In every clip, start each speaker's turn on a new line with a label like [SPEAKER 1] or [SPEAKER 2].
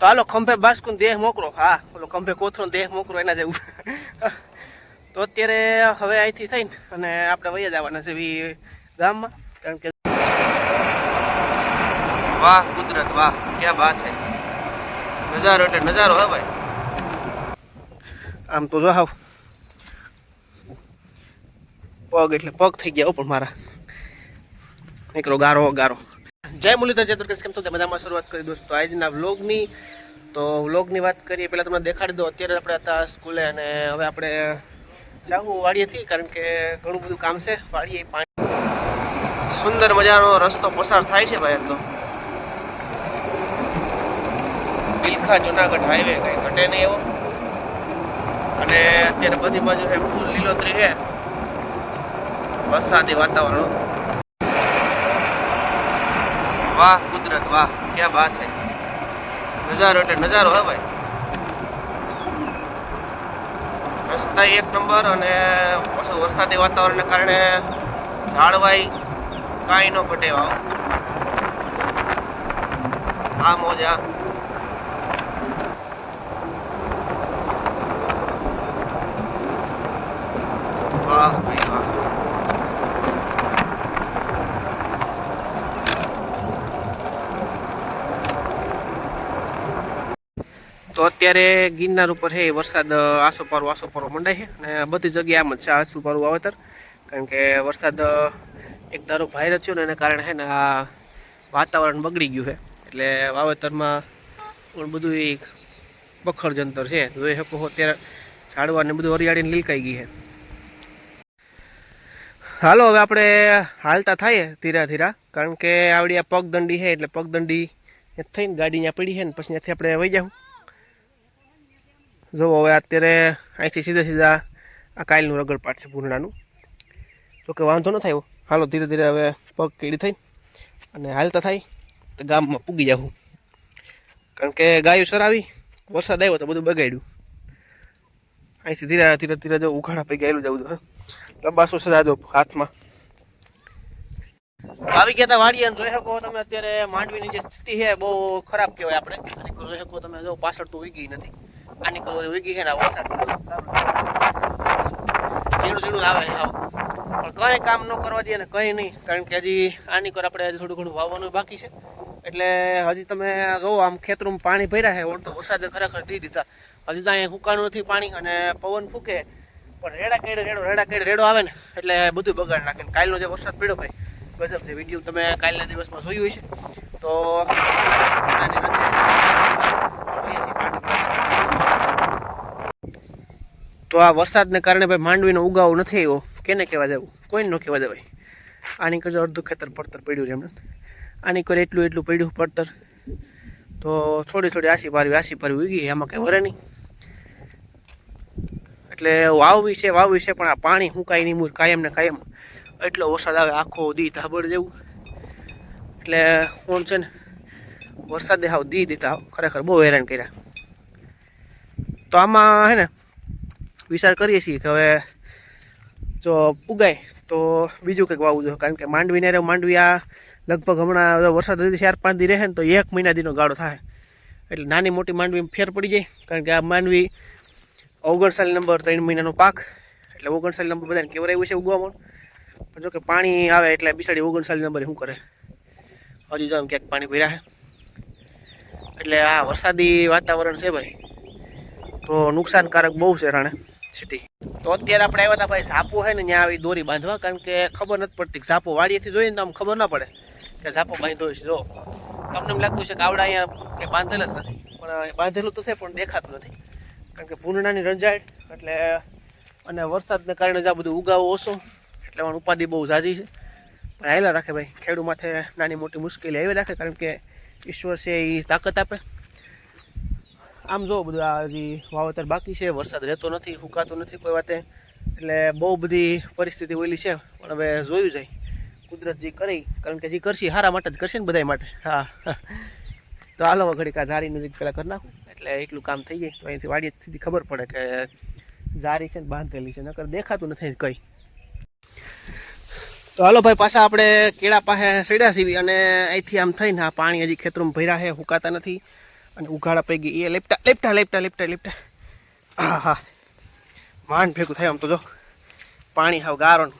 [SPEAKER 1] તો હાલો ખંભે બાસ્કુન દેહ મોકરો હા ઓલો ખંભે કોથરો દેહ મોકરો એના જેવું. તો અત્યારે હવે અહીંથી થઈને અને આપણે વૈયા જવાના છે ગામમાં કારણ કે વાહ કુદરત વાહ ક્યાં વાત હે. નજારો એટલે નજારો હે ભાઈ. આમ તો જો હાવ. પગ એટલે પગ થઈ ગયા પણ મારા. નીકળો ગારો ગારો. જય મુરલીધર, જય દુર્ગેશ કેમ છો? તે મજામાં શરૂઆત કરી દોસ્તો આજના વ્લોગની, તો વ્લોગની વાત કરીએ, પહેલાં તમને દેખાડી દો અત્યારે આપણે હતા સ્કૂલે અને હવે આપણે જાવું વાડીએથી, કારણ કે ઘણું બધું કામ છે. વાડીએ પાણી સુંદર મજાનો રસ્તો પસાર થાય છે ભાઈ, તો. બિલખા જુનાગઢ હાઈવે કંઈ ઘટે નહીં એવો. અને અત્યારે બધી બાજુ ફૂલ લીલોતરી છે. વરસાદી વાતાવરણ. વાહ, કુદરત વાહ, ક્યાં બાત હે? નજારો એટલે નજારો હે ભાઈ. રસ્તા એક નંબર અને પાછું વરસાદી વાતાવરણને કારણે ઝાડવાઈ કાંઈ ન ઘટે વાવ આ મોજા. વાહ ભાઈ વાહ તો અત્યારે ગિરનાર ઉપર છે વરસાદ આસોપારો આસોપારો મંડાય છે અને બધી જગ્યાએ આમ જ છે, આસોપારું વાવેતર. કારણ કે વરસાદ એક ધારો ભાઈ થયો ને એના કારણે છે ને આ વાતાવરણ બગડી ગયું છે એટલે વાવેતરમાં પણ બધું એ બખર જંતર છે. જોઈ શકો અત્યારે ઝાડવા ને બધું હરિયાળીને લીલકાઈ ગઈ છે હાલો, હવે આપણે હાલતા થાય ધીરા ધીરા. કારણ કે આવડી આ પગદંડી છે એટલે પગદંડી થઈને ગાડી ત્યાં પડી છે ને પછી ત્યાંથી આપણે વહી જાઉં જો હવે અત્યારે અહીંથી સીધા સીધા આ કાયલનું રગડપાટ છે પૂર્ણાનું તો કે વાંધો ન થાય હાલો, ધીરે ધીરે હવે પગ કેડી થઈ અને હાલતા થાય તો ગામમાં પૂગી જાઉં કારણ કે ગાયું સરાવી, વરસાદ આવ્યો તો બધું બગાડ્યું. અહીંથી ધીરે ધીરે ધીરે જો ઉઘાડા પૈકી ગયેલું જવું તો લંબાસો સજાજો હાથમાં. આવી ગયા તા વાડીએ જોઈ શકો તમે અત્યારે માંડવીની જે સ્થિતિ છે બહુ ખરાબ કહેવાય આપણે. અને જોઈ શકો તમે જો પાછળ તો ઉગી નથી. આની કરો ઉગી છે ને વરસાદ ઝીણું ઝીણું આવે આવું. પણ કંઈ કામ ન કરવા દઈએ ને કંઈ નહીં. કારણ કે હજી આની કર આપણે હજી થોડું ઘણું વાવવાનું બાકી છે. એટલે હજી તમે જોવો, આમ ખેતરમાં પાણી ભર્યા છે. ઓળ તો વરસાદે ખરેખર દી દીધા. હજી તો અહીંયા હુકાનું નથી પાણી અને પવન ફૂકે. પણ રેડા કેડે રેડો, રેડા કેડે રેડો આવે ને, એટલે બધું બગાડ નાખે. ને કાલનો જે વરસાદ પડ્યો ભાઈ, ગજબ છે. વીડિયો તમે કાલના દિવસમાં જોયું હશે. તો નાની રંગીન જોઈએ છીએ પાણી. તો આ વરસાદને કારણે ભાઈ માંડવીનો ઉગાવ નથી આવ્યો. કેને કહેવા દેવું? કોઈને ન કહેવા દેવાય. આની કરજો અડધું ખેતર પડતર પડ્યું છે એમને. આની કરે એટલું એટલું પડ્યું પડતર. તો થોડી થોડી આસી પારવી આસી પારવી ઉગી એમાં કંઈ વરે નહીં. એટલે વાવવી છે વાવવી છે, પણ આ પાણી હુકાય નહીં મૂળ કાયમ ને કાયમ એટલો વરસાદ આવે, આખો દી ધાબડ જેવું. એટલે કોણ છે ને? વરસાદે હાવ દી દીધા. ખરેખર બહુ હેરાન કર્યા. તો આમાં હે ને વિચાર કરીએ છીએ કે હવે જો ઉગાય, તો બીજું કંઈક વાવવું જોઈએ. કારણ કે માંડવીને રહે માંડવી આ લગભગ હમણાં વરસાદ ચાર પાંચ દી રહે ને તો એક મહિના દીનો ગાળો થાય. એટલે નાની મોટી માંડવી ફેર પડી જાય. કારણ કે આ માંડવી ઓગણસાલી નંબર ત્રણ મહિનાનો પાક. એટલે ઓગણસાલી નંબર બધાને કેવરાયું છે ઉગવામાં. પણ જો કે પાણી આવે એટલે બિસાડી ઓગણસાલી નંબરે શું કરે? હજી જો એમ ક્યાંક પાણી ભર્યા એટલે આ વરસાદી વાતાવરણ છે ભાઈ. તો નુકસાનકારક બહુ છે રાણે. સિટી. તો અત્યારે આપણે આવ્યા હતા ભાઈ ઝાપો છે ને, ત્યાં આવી દોરી બાંધવા, કારણ કે ખબર નથી પડતી ઝાપો વાડીએથી જોઈએ તો આમ ખબર ના પડે કે ઝાપો બાંધ્યો છે. જો, તમને એમ લાગતું છે કે આવડા અહીંયા કે બાંધેલ જ નથી. પણ બાંધેલું તો છે, પણ દેખાતું નથી. કારણ કે પૂર્ણાની રંજાડ એટલે અને વરસાદને કારણે જ આ બધું ઉગાવો ઓછો. એટલે પણ ઉપાધિ બહુ ઝાઝી છે. પણ આવેલા રાખે ભાઈ ખેડૂ માથે નાની મોટી મુશ્કેલી આવી રાખે, કારણ કે ઈશ્વર છે એ તાકાત આપે. આમ જો બધું આ હજી વાવેતર બાકી છે, વરસાદ રહેતો નથી, સુકાતો નથી કોઈ વાતે. એટલે બહુ બધી પરિસ્થિતિ ઓલી છે, પણ હવે જોયું જાય. કુદરત જે કરી કારણ કે જે કરશે હારા માટે જ કરશે ને બધા માટે. હા. તો હાલો ઘડીક આ ઝારી નજીક પહેલાં કરી નાખું. એટલે એટલું કામ થઈ જાય, તો અહીંથી વાડી સુધી ખબર પડે કે ઝારી છે ને બાંધેલી છે, નકર દેખાતું નથી કંઈ. તો હાલો ભાઈ, પાછા આપણે કેળા પાસે સીડા સીવી અને અહીંથી આમ થઈને આ પાણી હજી ખેતરમાં ભર્યા છે હુકાતા નથી. અને ઉઘાડા પૈકી એ લેપટા લેપટા લેપટા લેપટા લેપટા. હા હા. માંડ ભેગું થાય આમ તો જો. પાણી હાવ ગારોનું.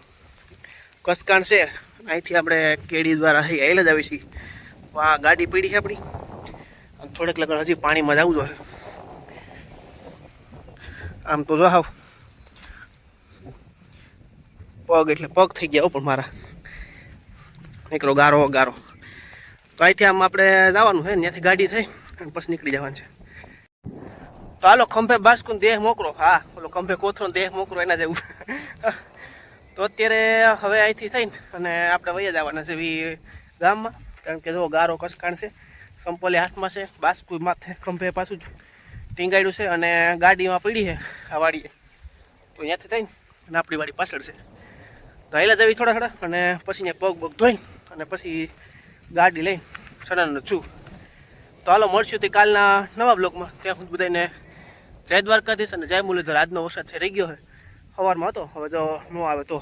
[SPEAKER 1] કસકાણ છે. અહીંથી આપણે કેડી દ્વારા અહીં આવેલા જ આવી છીએ. આ ગાડી પડી છે આપણી. અને થોડેક લગન હજી પાણીમાં જવું જોઈએ આમ તો જો હાવ. પગ એટલે પગ થઈ ગયા પણ મારા. નીકળો, ગારો ગારો. તો અહીંથી આમ આપણે જવાનું છે ત્યાંથી ગાડી થઈ. અને પછી નીકળી જવાનું છે. તો હાલો, ખંભે બાસ્કુન દેહ મોકરો હા, ઓલો ખંભે કોથરો દેહ મોકરો એના જેવું. તો અત્યારે હવે અહીંથી થઈને અને આપણે વૈયા જવાના છે એવી ગામમાં. કારણ કે જો ગારો કસકાણ છે, સંપોલે હાથમાં છે, બાસ્કુ માથે ખંભે પાછું ટીંગાડ્યું છે અને ગાડીમાં પડી છે આ વાડીએ. તો અહીંયાથી થઈને અને આપણી વાડી પાછળ છે. તો હેલા જવી થોડા થોડા અને પછી પગ પગ ધોઈને અને પછી ગાડી લઈને સડાનું છું. તો હાલો, મળશું તે કાલના નવા બ્લોકમાં ત્યાં હું બધાને જય દ્વારકાધીશ અને જય મુરલીધર. આજનો વરસાદ છે, રહી ગયો છે. સવારમાં હતો, હવે જો ન આવે તો